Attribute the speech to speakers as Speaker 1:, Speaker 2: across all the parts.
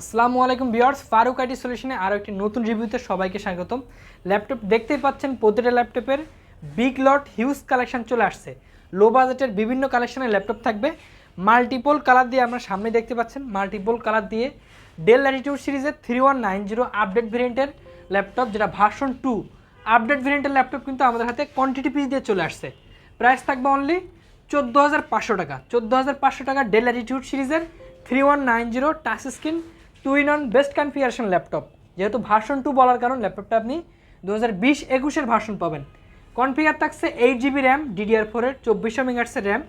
Speaker 1: আসসালামু আলাইকুম বিয়ার্স ফারুক আইটি সলিউশনে আরও একটি নতুন রিভিউতে সবাইকে স্বাগতম। ল্যাপটপ দেখতেই পাচ্ছেন প্রতিটা ল্যাপটপের বিগ লট, হিউজ কালেকশন চলে আসছে। লো বাজেটের বিভিন্ন কালেকশনের ল্যাপটপ থাকবে। মাল্টিপল কালার দিয়ে আপনার সামনে দেখতে পাচ্ছেন। মাল্টিপল কালার দিয়ে ডেল ল্যাটিটিউড সিরিজের three one nine zero update ভেরিয়েন্টের ল্যাপটপ, যেটা ভার্সন টু আপডেট ভেরিয়েন্টের ল্যাপটপ কিন্তু আমাদের হাতে কোয়ান্টিটি পিস দিয়ে চলে আসছে। প্রাইস থাকবে অনলি চোদ্দ হাজার পাঁচশো টাকা। চোদ্দ হাজার পাঁচশো টাকা ডেল ল্যাটিটিউড সিরিজের three one nine zero touch screen two in one best configuration laptop. যেহেতু ভার্সন টু বলার কারণ ল্যাপটপটা আপনি দু হাজার বিশ একুশের ভার্সন পাবেন। কনফিগার থাকছে এইট জিবি র্যাম ডিডিআর ফোরের চব্বিশশো মেগাটসের র্যাম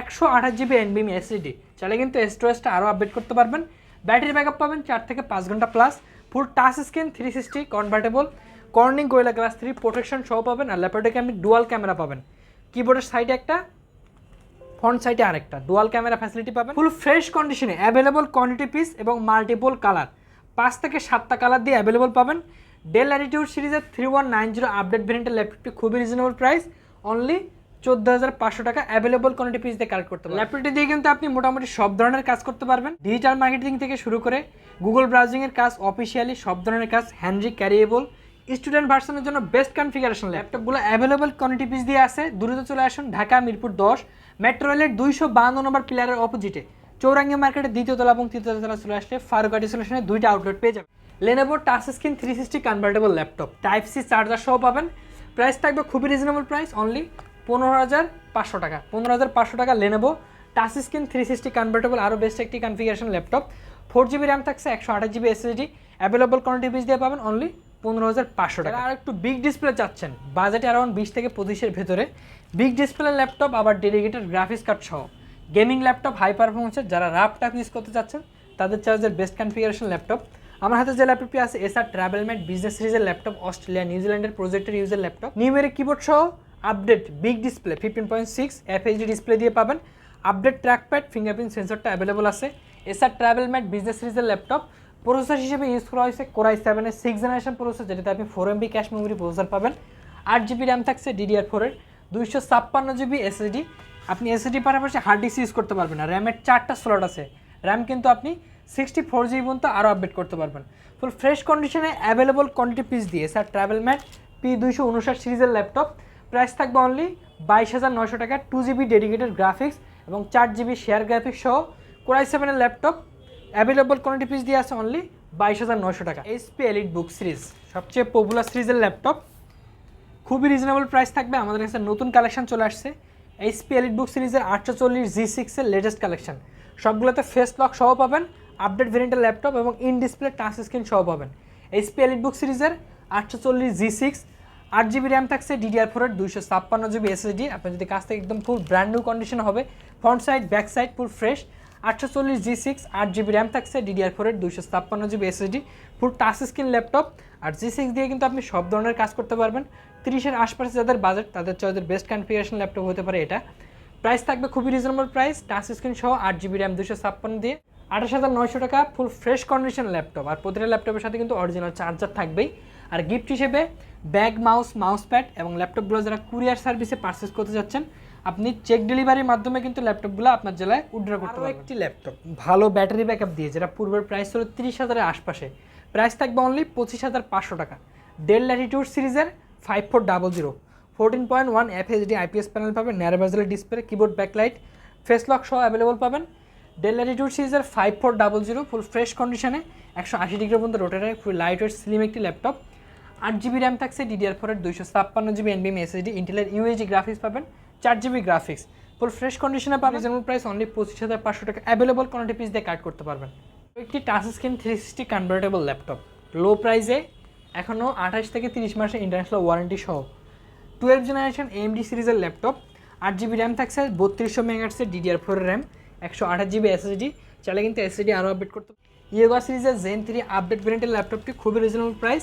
Speaker 1: একশো আঠাশ জিবি এনবিএম এসএসডি চাইলে কিন্তু স্টোরেজটা আরও আপডেট করতে পারবেন। ব্যাটারি ব্যাকআপ পাবেন চার থেকে পাঁচ ঘণ্টা plus full touch screen three sixty convertible Corning Gorilla glass three protection সহ পাবেন। আর ল্যাপটপটাকে আপনি ডুয়াল ক্যামেরা পাবেন। কিবোর্ডের সাইডে একটা ফ্রন্ট সাইডে আরেকটা। ডুয়াল ক্যামেরা ফ্যাসিলিটি পাবেন। ফুল ফ্রেশ কন্ডিশনে অ্যাভেলেবল কোয়ান্টিটি পিস এবং মাল্টিপল কালার পাঁচ থেকে সাতটা কালার দিয়ে অ্যাভেলেবল পাবেন। ডেল অ্যাটিটিউড সিরিজের three one nine zero update ভেরিয়েন্টের ল্যাপটপটি খুবই রিজনেবল প্রাইস অনলি চোদ্দ হাজার পাঁচশো টাকা অ্যাভেলেবল কোয়ান্টিটি পিস দিয়ে কালেক্ট করতে পারবেন। ল্যাপটপটি দিয়ে কিন্তু আপনি মোটামুটি সব ধরনের কাজ করতে পারবেন। ডিজিটাল মার্কেটিং থেকে শুরু করে গুগল ব্রাউজিংয়ের কাজ অফিসিয়ালি সব ধরনের কাজ হ্যান্ডি ক্যারিয়েবল স্টুডেন্ট ভার্সনের জন্য বেস্ট কনফিগারেশন ল্যাপটপগুলো অ্যাভেলেবল কোয়ান্টিটি পিস দিয়ে আছে। দ্রুত চলে আসুন ঢাকা মিরপুর দশ। মেট্রো রেলের দুইশো বান্ন নম্বর পিলারের অপোজিটে চৌরাঙ্গি মার্কেটের দ্বিতীয় তলা এবং তৃতীয় তলা চলে আসলে ফারুকাটি সলিউশনের দুইটা আউটলেট পেয়ে যাবেন। Lenovo touch screen three sixty convertible laptop type C charger সহ পাবেন। প্রাইস থাকবে খুবই রিজনেবল প্রাইস অনলি পনেরো হাজার পাঁচশো টাকা। পনেরো হাজার পাঁচশো টাকা Lenovo touch screen three sixty convertible আরও বেস্ট একটি configuration laptop four GB RAM থাকছে, একশো আঠাশ GB SSD available quantity piece দিয়ে পাবেন অনলি পনেরো হাজার পাঁচশো টাকা। আর একটু বিগ ডিসপ্লে চাচ্ছেন বাজেট অ্যারাউন্ড বিশ থেকে পঁচিশের ভেতরে। বিগ ডিসপ্লে ল্যাপটপ আবার ডেডিকেটেড গ্রাফিক্স কার্ড সহ। গেমিং ল্যাপটপ হাই পারফরমেন্সের যারা রাফ টাক ইউজ করতে চাচ্ছেন তাদের চার্জের বেস্ট কনফিগারেশন ল্যাপটপ আমার হাতে যে ল্যাপটপটি আছে এসআর ট্রাভেলমেট বিজনেস সিরিজের ল্যাপটপ অস্ট্রেলিয়া নিউজিল্যান্ডের প্রজেক্টের ইউজের ল্যাপটপ নিউমেরিক কিবোর্ড সহ update big display fifteen point six FHD display দিয়ে পাবেন। আপডেট ট্র্যাকপ্যাড ফিঙ্গারপ্রিন্ট সেন্সরটা অ্যাভেলেবল আছে। এসআর ট্রাভেলমেট বিজনেস সিরিজের ল্যাপটপ প্রসেসর হিসেবে ইউজ করা হয়েছে কোরাই সেভেনের সিক্স জেনারেশন প্রসেসর যেটাতে আপনি four MB cache memory processor পাবেন। আট জিবি র্যাম থাকছে ডিডিআর ফোরের দুইশো ছাপ্পান্ন জিবি এসএসডি আপনি এসএসডি পাশাপাশি হার্ড ডিস্ক ইউজ করতে পারবেন না র্যামের চারটা স্লট আছে। র্যাম কিন্তু আপনি সিক্সটি ফোর জিবি পর্যন্ত আরও আপডেট করতে পারবেন। ফুল ফ্রেশ কন্ডিশনে অ্যাভেলেবল কোয়ান্টিটি পিস দিয়ে স্যার ট্রাভেল ম্যাট পি দুইশো উনষাট সিরিজের ল্যাপটপ প্রাইস থাকবে অনলি বাইশ হাজার নশো টাকা টু জিবি ডেডিকেটেড গ্রাফিক্স এবং চার জিবি শেয়ার গ্রাফিক্স সহ। কোরাই সেভেনের ল্যাপটপ অ্যাভেলেবল কোয়ান্টিটি পিস দিয়ে আছে অনলি বাইশ হাজার নশো টাকা। এইচপি এলিট বুক সিরিজ সবচেয়ে পপুলার সিরিজের ল্যাপটপ খুবই রিজনেবল প্রাইস থাকবে, আমাদের কাছে নতুন কালেকশন চলে আসছে। এইচপি এলিট বুক সিরিজের আটশো চল্লিশ জি সিক্সের লেটেস্ট কালেকশন সবগুলোতে ফেস লক সহ পাবেন আপডেট ভেরিয়েন্টের ল্যাপটপ এবং ইন ডিসপ্লে টাচ স্ক্রিন সহ পাবেন। এইচপি এলিট বুক সিরিজের আটশো চল্লিশ জি সিক্স আট জিবি র্যাম থাকছে ডিডিআর ফোরের দুইশো ছাপ্পান্ন জিবি এসএসডি আপনার যদি কাছ থেকে একদম ফুল ব্র্যান্ড নিউ কন্ডিশন হবে front side back side full fresh আটশো চল্লিশ জি সিক্স, আট জিবি র্যাম থাকছে ডিডিআর ফোরের দুইশো ছাপ্পান্ন GB SSD full touch screen laptop আর জি সিক্স দিয়ে কিন্তু আপনি সব ধরনের কাজ করতে পারবেন। তিরিশের আশপাশে যাদের বাজেট তাদের চয়েসের বেস্ট কনফিগারেশন ল্যাপটপ হতে পারে এটা। প্রাইস থাকবে খুবই রিজনেবল প্রাইস টাচ স্ক্রিন সহ আট জিবি র্যাম দুশো ছাপ্পান্ন দিয়ে। আঠাশ হাজার নয়শো টাকা ফুল ফ্রেশ কন্ডিশন ল্যাপটপ আর প্রতিটা ল্যাপটপের সাথে কিন্তু অরিজিনাল চার্জার থাকবেই। আর গিফট হিসেবে ব্যাগ মাউস মাউস প্যাড এবং ল্যাপটপগুলো যারা কুরিয়ার সার্ভিসে পারচেস করতে যাচ্ছেন আপনি চেক ডেলিভারির মাধ্যমে কিন্তু ল্যাপটপগুলো আপনার জেলায় উড্র করতে পারবেন। একটি ল্যাপটপ ভালো ব্যাটারি ব্যাকআপ দিয়ে যেটা পূর্বের প্রাইস ছিল তিরিশ হাজারের আশপাশে। প্রাইস থাকবে অনলি পঁচিশ হাজার পাঁচশো টাকা। ডেল ল্যাটিটিউড সিরিজের five four double zero fourteen point one FHD IPS panel পাবেন narrow display keyboard backlight face lock সহ অ্যাভেলেবল পাবেন। ডেল ল্যাটিটিউড সিরিজের five four double zero full fresh কন্ডিশনে একশো আশি ডিগ্রি পর্যন্ত হয় ফুল লাইট ওয়েট স্লিম একটি ল্যাপটপ আট জিবি র্যাম থাকছে ডিডিআর ফোরের দুইশো ছাপ্পান্ন জিবি এনবিএম এসএসডি ইন্টেলের ইউএইচডি গ্রাফিক্স পাবেন। চার জিবি গ্রাফিক্স ফুল ফ্রেশ কন্ডিশনে পাবেন রিজনেবল প্রাইস অনলি পঁচিশ হাজার পাঁচশো টাকা অ্যাভেলেবল কোয়ান্টিটি পিস দিয়ে কাট করতে পারবেন। একটি touch screen three sixty convertible laptop low প্রাইসে এখনও আঠাশ থেকে তিরিশ মাসের ইন্টারন্যাশনাল ওয়ারেন্টি সহ। টুয়েলভ জেনারেশন এমডি সিরিজের ল্যাপটপ আট জিবি র্যাম থাকছে বত্রিশশো মেগাটসের ডিডিআর ফোর র্যাম একশো আঠাশ জিবি এসএসডি চাইলে কিন্তু এসএসডি আরও আপডেট করতে ইয়োগা সিরিজের জেন থ্রি আপডেট ভেরিয়েন্টের ল্যাপটপটি খুবই রিজনেবল প্রাইস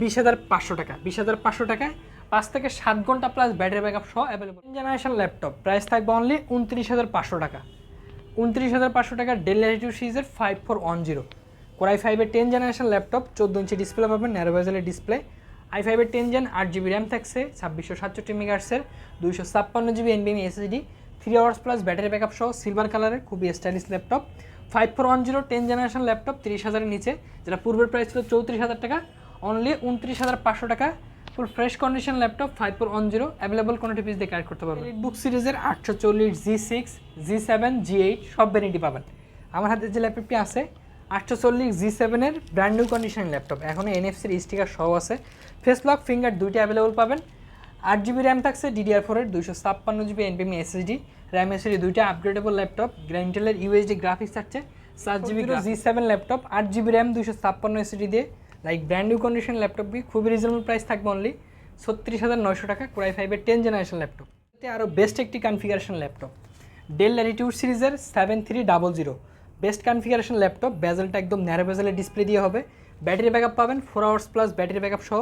Speaker 1: বিশ হাজার পাঁচশো টাকা বিশ হাজার পাঁচশো টাকায় পাঁচ থেকে সাত ঘণ্টা প্লাস ব্যাটারি ব্যাকআপ সহ অ্যাভেলেবল জেনারেশন ল্যাপটপ প্রাইস থাকবে অনলি উনত্রিশ হাজার পাঁচশো টাকা। উনত্রিশ হাজার পাঁচশো টাকা ডেল ল্যাটিটিউড সিরিজের five four one zero core i ফাইভের টেন জেনারেশন ল্যাপটপ চোদ্দ ইঞ্চি ডিসপ্লে পাবেন ন্যারো বেজেলের ডিসপ্লে আই ফাইভের টেন জেন আট জিবি র্যাম থাকছে, ছাব্বিশশো সাতষট্টি মেগার্সের দুইশো ছাপ্পান্ন GB এনবিএম SSD three hours plus battery backup সহ সিলভার কালারের খুবই stylish laptop five four one zero ten generation laptop তিরিশ হাজারের নিচে। যেটা পূর্বের প্রাইস ছিল চৌত্রিশ হাজার টাকা অনলি উনত্রিশ হাজার পাঁচশো টাকা। Full fresh condition laptop five four one zero available quantity piece দিয়ে কালেক্ট করতে পারবেন? বুক সিরিজের আটশো চল্লিশ G six G seven G eight সব ভ্যারাইটি পাবেন। আমার হাতে যে ল্যাপটপটি আছে আটশো চল্লিশ জি সেভেনের ব্র্যান্ড নিউ কন্ডিশন ল্যাপটপ। এখন এনএফসির স্টিকার সহ আছে। ফেস লক ফিঙ্গার দুইটা অ্যাভেলেবল পাবেন। আট জিবি র্যাম থাকছে ডিডিআর ফোরের দুইশো ছাপ্পান্ন জিবি এনপিএম এসএসডি র্যাম এসএসডি দুইটা আপগ্রেডেবল ল্যাপটপ। ইন্টেলের ইউএসডি গ্রাফিক্স থাকছে সাত জিবি জি সেভেন ল্যাপটপ আট জিবি র্যাম দুইশো ছাপ্পান্ন এসএসডি দিয়ে। লাইক ব্র্যান্ড নিউ কন্ডিশন ল্যাপটপটি খুবই রিজনেবল প্রাইস থাকবে অনলি ছত্রিশ হাজার নয়শো টাকা কোরাই ফাইভের টেন জেনারেশন ল্যাপটপ এতে আরও বেস্ট একটি কনফিগারেশন ল্যাপটপ ডেল ল্যাটিটিউড সিরিজের seven three double zero best configuration laptop বেজেলটা একদম ন্যারো বেজেলের ডিসপ্লে দিয়ে হবে। ব্যাটারি ব্যাকআপ পাবেন four hours plus battery backup সহ।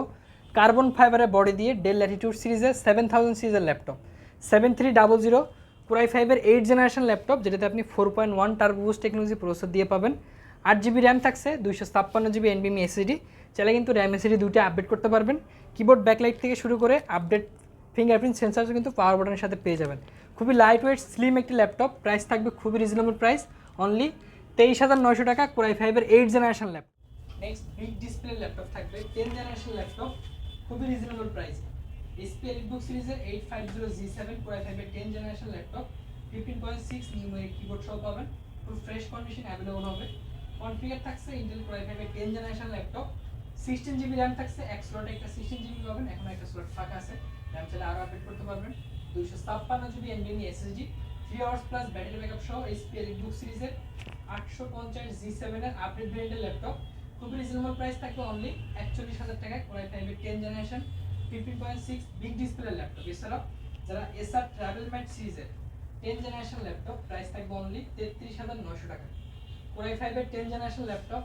Speaker 1: কার্বন ফাইবারের বডি দিয়ে ডেল ল্যাটিটিউড সিরিজের সেভেন থাউজেন্ড সিরিজের laptop seven three double zero core i ফাইভের এইট জেনারেশন ল্যাপটপ যেটাতে আপনি four point one turbos technology processor দিয়ে পাবেন। আট জিবি র্যাম থাকছে, দুইশো ছাপ্পান্ন জিবি এনবিএমি এসএসডি। চাইলে কিন্তু র্যাম এসএসডি দুইটা আপডেট করতে পারবেন। কিবোর্ড ব্যাকলাইট থেকে শুরু করে আপডেট ফিঙ্গারপ্রিন্ট সেন্সারও কিন্তু পাওয়ার বাটনের সাথে পেয়ে যাবেন। খুবই লাইট ওয়েট স্লিম একটি ল্যাপটপ প্রাইস থাকবে খুবই রিজনেবল প্রাইস অনলি তেইশ হাজার নয়শো টাকা কোরাই ফাইভের eight generation laptop next big display laptop থাকবে টেন জেনারেশন ল্যাপটপ খুবই রিজনেবল প্রাইস এসপি এলিটবুক সিরিজের eight five zero G seven core i ফাইভের ten generation laptop fifteen point six numeric keyboard সহ পাবেন। ফুল ফ্রেশ কন্ডিশন অ্যাভেলেবল হবে। Configure থাকছে Intel core i ফাইভের ten generation laptop sixteen GB RAM থাকছে এক স্লটে একটা সিক্সটিন জিবি পাবেন, এখন একটা স্লট ফাঁকা আছে। র্যাম চাইলে আরও আপডেট করতে পারবেন। দুইশো ছাপ্পান্ন GB এনবিএমি SSD three hours plus battery backup সহ এসপি এলিটবুক সিরিজের আটশো পঞ্চাশ জি সেভেনের আপডেট ভেরিয়েন্টের ল্যাপটপ খুবই রিজনেবল প্রাইস থাকবে অনলি একচল্লিশ হাজার টাকায় কোরাই ফাইভের ten generation fifteen point six big display laptop এছাড়াও যারা এসআর ট্রাভেল ম্যাট সিরিজের টেন জেনারেশন ল্যাপটপ প্রাইস থাকবে অনলি তেত্রিশ হাজার নয়শো টাকা কোরাই ফাইভের টেন জেনারেশন ল্যাপটপ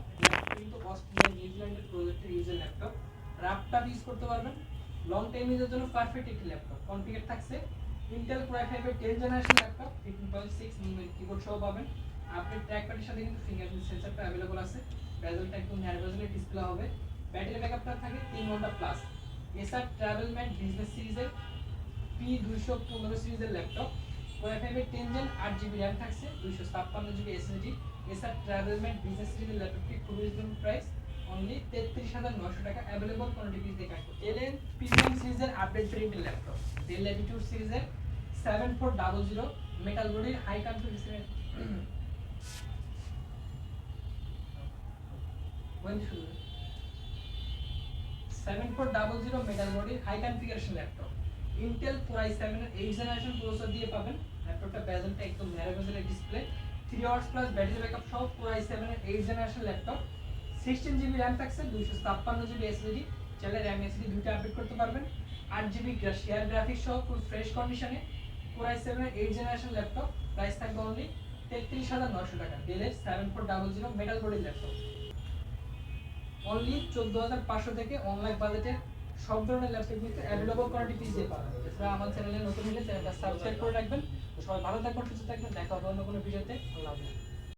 Speaker 1: কিন্তু অস্ট্রেলিয়া নিউজিল্যান্ডের প্রজেক্টের ইউজের ল্যাপটপ ল্যাপটপ ইউজ করতে পারবেন। লং টাইম ইউজের জন্য পারফেক্ট একটি ল্যাপটপ কনফিগার থাকছে। ইন্টেল কোরাই ফাইভের ten generation laptop fifteen point six numeric keyboard সহ পাবেন। আপনি ট্র্যাক প্যাডের সাথে কিন্তু ফিঙ্গারপ্রিন্ট সেন্সরটা অ্যাভেলেবল আছে। বেজেলটা একদম ন্যারো বেজেলের ডিসপ্লে হবে। ব্যাটারি ব্যাকআপটা থাকে তিন ঘণ্টা plus Acer TravelMate business সিরিজের পি দুইশো পনেরো সিরিজের ল্যাপটপ কোরাই ফাইভের টেন জেন আট জিবি র্যাম থাকছে, দুইশো ছাপ্পান্ন GB SSD Acer travel business সিরিজের ল্যাপটপটি খুবই রিজনেবল প্রাইস অনলি তেত্রিশ হাজার নশো টাকা অ্যাভেলেবল কোয়ান্টিটি পিস দিয়ে কাজ করছে। প্রিমিয়াম সিরিজের আপডেট ভেরিয়েন্টের ল্যাপটপ ডেল ল্যাটিটিউড সিরিজের seven four double zero metal বডির high কনফিগারেশনের seven four double zero metal বডির high configuration laptop Intel core I সেভেনের এইট জেনারেশন প্রসেসর দিয়ে পাবেন। ল্যাপটপটা বেজেলটা একদম narrow বেজেলের display three hours plus battery backup সহ কোর আই সেভেনের eight generation laptop sixteen GB RAM থাকছে, দুইশো ছাপ্পান্ন জিবি এসএসডি চাইলে র্যাম এসএসডি দুইটা আপডেট করতে পারবেন। আট জিবি শেয়ার গ্রাফিক্স সহ ফুল ফ্রেশ কন্ডিশনে কোর আই সেভেনের এইট জেনারেশন ল্যাপটপ প্রাইস থাকবে অনলি তেত্রিশ হাজার নশো টাকা। ডেলের seven four double zero metal বডির ল্যাপটপ অনলি চোদ্দ হাজার পাঁচশো থেকে অনলাইন বাজেটে সব ধরনের ল্যাপটপ কিন্তু অ্যাভেলেবল কোয়ান্টিটি পিস দিয়ে পাবেন। এছাড়া আমার চ্যানেলে নতুন হলে চ্যানেলটা সাবস্ক্রাইব করে রাখবেন। সবাই ভালো থাকবেন সুস্থ থাকবেন দেখা হবে অন্য কোনো ভিডিওতে। আল্লাহ হাফেজ।